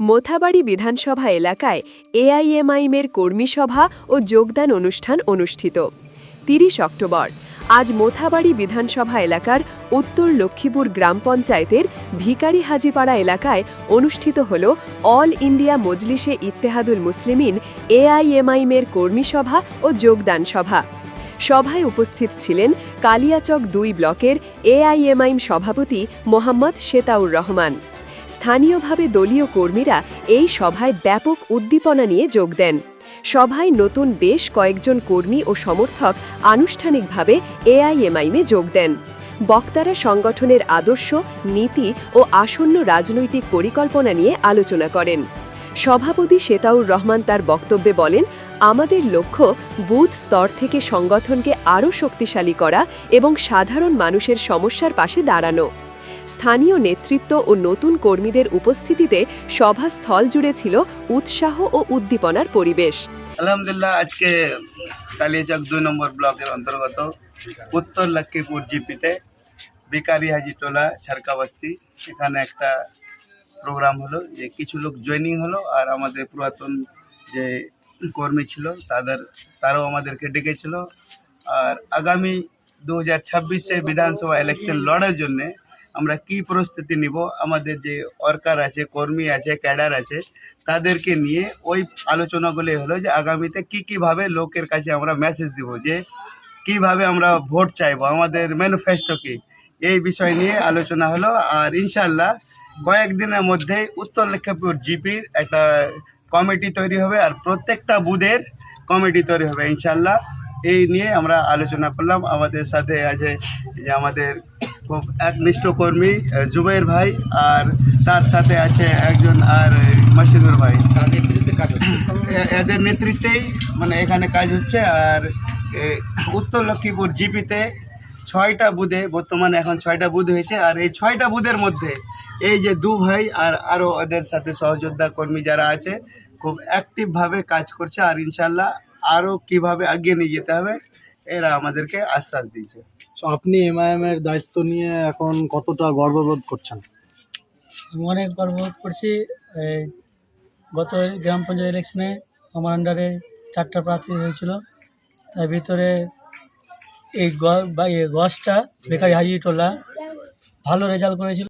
মোথাবাড়ি বিধানসভা এলাকায় এআইএমআইএমের কর্মী সভা ও যোগদান অনুষ্ঠান অনুষ্ঠিত। তিরিশ অক্টোবর, আজ মোথাবাড়ি বিধানসভা এলাকার উত্তর লক্ষ্মীপুর গ্রাম পঞ্চায়েতের ভিকারি হাজিপাড়া এলাকায় অনুষ্ঠিত হল অল ইন্ডিয়া মজলিসে ইত্তেহাদুল মুসলিমিন এআইএমআইএমের কর্মী সভা ও যোগদান সভা। সভায় উপস্থিত ছিলেন কালিয়াচক দুই ব্লকের এআইএমআইএম সভাপতি মোহাম্মদ শেতাউর রহমান। স্থানীয়ভাবে দলীয় কর্মীরা এই সভায় ব্যাপক উদ্দীপনা নিয়ে যোগ দেন। সভায় নতুন বেশ কয়েকজন কর্মী ও সমর্থক আনুষ্ঠানিকভাবে এআইএমআইমে যোগ দেন। বক্তারা সংগঠনের আদর্শ, নীতি ও আসন্ন রাজনৈতিক পরিকল্পনা নিয়ে আলোচনা করেন। সভাপতি শেতাউর রহমান তার বক্তব্যে বলেন, আমাদের লক্ষ্য বুথ স্তর থেকে সংগঠনকে আরও শক্তিশালী করা এবং সাধারণ মানুষের সমস্যার পাশে দাঁড়ানো। স্থানীয় নেতৃত্ব ও নতুন কর্মীদের উপস্থিতিতে সভাস্থল জুড়ে ছিল উৎসাহ ও উদ্দীপনার পরিবেশ। আলহামদুলিল্লাহ, আজকে কালিয়াচক দুই নম্বর ব্লকের অন্তর্গত উত্তর লক্ষ্মীপুর জিপিতে বেকারি হাজিটোলা ছারকাবাস্তি সেখানে একটা প্রোগ্রাম হলো যে কিছু লোক জয়েনিং হলো আর আমাদের পুরাতন যে কর্মী ছিল তাদের, তারাও আমাদেরকে ডেকেছিল। আর আগামী দু হাজার ছাব্বিশে বিধানসভা ইলেকশন লড়ার জন্যে আমরা কি প্রস্তুতি নিব? আমাদের যে ওয়ার্কার আছে, কর্মী আছে ক্যাডার আছে, তাদেরকে নিয়ে ওই আলোচনাগুলি হলো যে আগামীতে কি কীভাবে লোকের কাছে আমরা মেসেজ দিব যে কীভাবে আমরা ভোট চাইব, আমাদের ম্যানিফেস্টো কি? এই বিষয় নিয়ে আলোচনা হলো আর ইনশাল্লাহ কয়েকদিনের মধ্যেই উত্তর লক্ষ্মীপুর জিপির একটা কমিটি তৈরি হবে আর প্রত্যেকটা বুথের কমিটি তৈরি হবে ইনশাল্লাহ এই নিয়ে আমরা আলোচনা করলাম। আমাদের সাথে আছে যে আমাদের একনিষ্ঠ কর্মী জুবের ভাই আর তার সাথে আছে একজন আর মসিদুর ভাই। এদের নেতৃত্বেই মানে এখানে কাজ হচ্ছে আর উত্তর লক্ষ্মীপুর জিপিতে ছয়টা বুধে বর্তমানে এখন ছয়টা বুধ হয়েছে আর এই ছয়টা বুধের মধ্যে এই যে দু ভাই আর আরও ওদের সাথে সহযোদ্ধা কর্মী যারা আছে খুব অ্যাক্টিভভাবে কাজ করছে আর ইনশাল্লাহ আরও কীভাবে এগিয়ে নিয়ে যেতে হবে এরা আমাদেরকে আশ্বাস দিয়েছে। তো আপনি এমআইএম এর দায়িত্ব নিয়ে এখন কতটা গর্ববোধ করছেন? আমি অনেক গর্ববোধ করছি এই গত গ্রাম পঞ্চায়েত ইলেকশনে আমার আন্ডারে চারটা প্রার্থী হয়েছিল। তার ভিতরে এই গ বা এই গছটা বেকারি হাজিটোলা ভালো রেজাল্ট করেছিল।